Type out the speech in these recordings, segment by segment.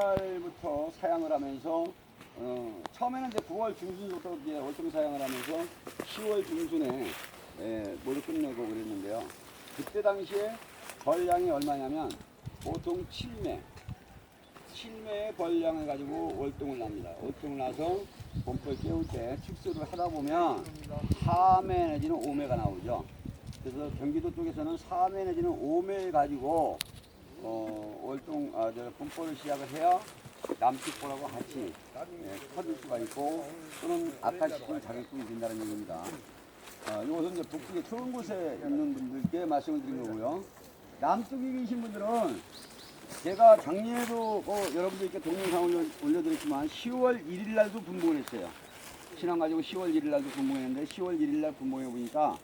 달부터 사양을 하면서 어, 처음에는 이제 9월 중순부터 이제 월동 사양을 하면서 10월 중순에 예, 모두 끝내고 그랬는데요. 그때 당시에 벌량이 얼마냐면 보통 7매, 7매의 벌량을 가지고 월동을 납니다. 월동을 나서 봄벌 깨울 때 축수를 하다 보면 4매 내지는 5매가 나오죠. 그래서 경기도 쪽에서는 4매 내지는 5매를 가지고 어, 월동, 아, 저, 봄벌을 시작을 해야 남측벌하고 같이 예, 커질 수가 있고 또는 아카시를 자격증이 된다는 얘기입니다. 어, 이것은 이제 북쪽에 추운 곳에 있는 분들께 말씀을 드린 거고요. 남쪽에 계신 분들은 제가 작년에도 뭐 여러분들께 동영상 올려, 올려드렸지만 10월 1일 날도 분봉을 했어요. 신앙 가지고 10월 1일 날도 분봉했는데 10월 1일 날 분봉해 보니까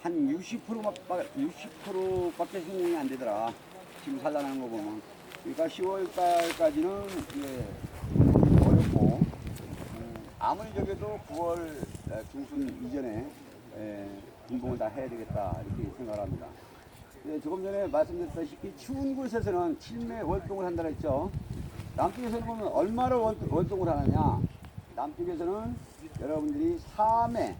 한 60%밖에 60%밖에 성공이 안 되더라. 지금 산란하는 거 보면. 그러니까 10월 달까지는 이게 어렵고 음, 아무리 저게도 9월 중순 이전에 에, 분봉을 다 해야 되겠다 이렇게 생각을 합니다. 예, 조금 전에 말씀드렸다시피 추운 곳에서는 7매 월동을 한다고 했죠. 남쪽에서는 보면 얼마를 월, 월동을 하느냐. 남쪽에서는 여러분들이 3매,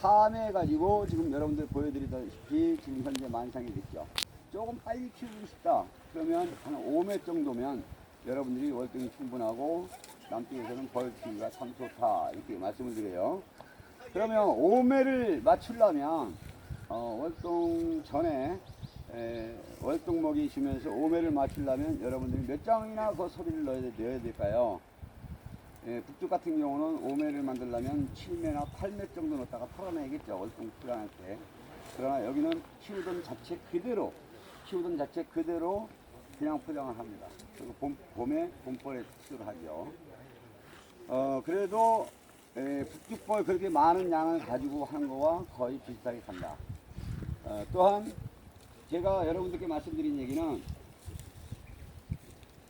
3매 가지고 지금 여러분들 보여드리다시피 지금 현재 만상이 됐죠. 조금 빨리 키우고 싶다. 그러면 한 5매 정도면 여러분들이 월동이 충분하고 남쪽에서는 벌 키기가 참 좋다. 이렇게 말씀을 드려요. 그러면 5매를 맞추려면 어, 월동 전에 에, 월동 먹이 주면서 5매를 맞추려면 여러분들이 몇 장이나 그 소리를 넣어야, 넣어야 될까요? 예, 북쪽 같은 경우는 5매를 만들려면 7매나 8매 정도 넣었다가 털어내야겠죠. 월동 풀어낼 때. 그러나 여기는 키우던 자체 그대로, 키우던 자체 그대로 그냥 포장을 합니다. 그리고 봄, 봄에 봄벌에 특수를 하죠. 어, 그래도 에, 북쪽벌 그렇게 많은 양을 가지고 하는 거와 거의 비슷하게 간다. 어, 또한 제가 여러분들께 말씀드린 얘기는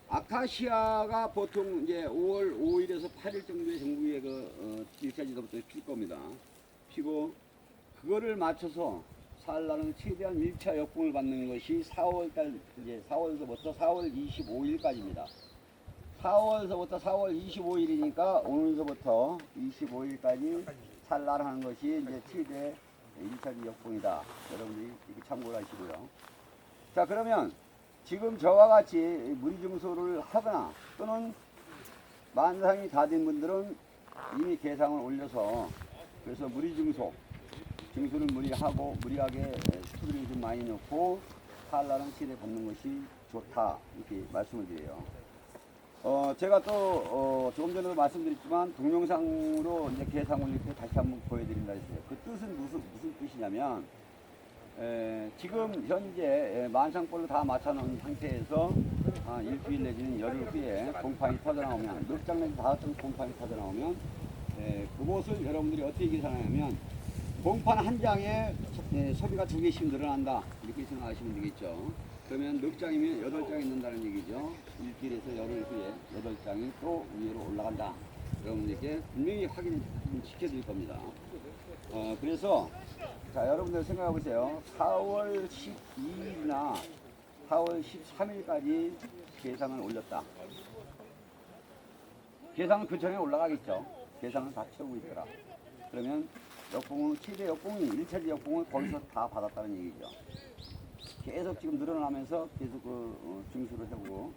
아카시아가 보통 이제 5월 5일에서 8일 정도의 정부의 그 어, 1차지서부터 필 겁니다. 피고 그거를 맞춰서 살라는 최대한 1차 역풍을 받는 것이 4월달 이제 4월서부터 4월 25일까지입니다. 4월서부터 4월 25일이니까 오늘서부터 25일까지 산란하는 것이 이제 최대 1차지 역풍이다. 여러분들이 참고를 하시고요. 자, 그러면 지금 저와 같이 무리 증소를 하거나 또는 만상이 다 된 분들은 이미 계상을 올려서 그래서 무리 증소, 증소를 무리하고 무리하게 수비를 좀 많이 넣고 산란은 최대 받는 것이 좋다. 이렇게 말씀을 드려요. 어, 제가 또, 어, 조금 전에도 말씀드렸지만, 동영상으로 이제 계산 올릴 때 다시 한번 보여드린다 했어요. 그 뜻은 무슨, 무슨 뜻이냐면, 에, 지금 현재 에, 만상벌로 다 맞춰놓은 상태에서 아, 일주일 내지는 열흘 후에 곰팡이 터져나오면, 넉장 내지 다섯 장 곰팡이 터져나오면, 에, 그곳을 여러분들이 어떻게 계산하냐면, 공판 한 장에 소- 에, 소비가 두 개씩 늘어난다. 이렇게 생각하시면 되겠죠. 그러면 넉 장이면 여덟 장이 는다는 얘기죠. 일주일에서 열흘 후에 여덟 장이 또 위로 올라간다. 여러분들께 분명히 확인 시켜드릴 겁니다. 어, 그래서 자 여러분들 생각해 보세요. 4월 12일이나 4월 13일까지 계상을 올렸다. 계상은 그 전에 올라가겠죠. 계상은 다 채우고 있더라. 그러면 역봉은 최대 역봉이 1차지 역봉을 거기서 다 받았다는 얘기죠. 계속 지금 늘어나면서 계속 그 어, 증수를 해보고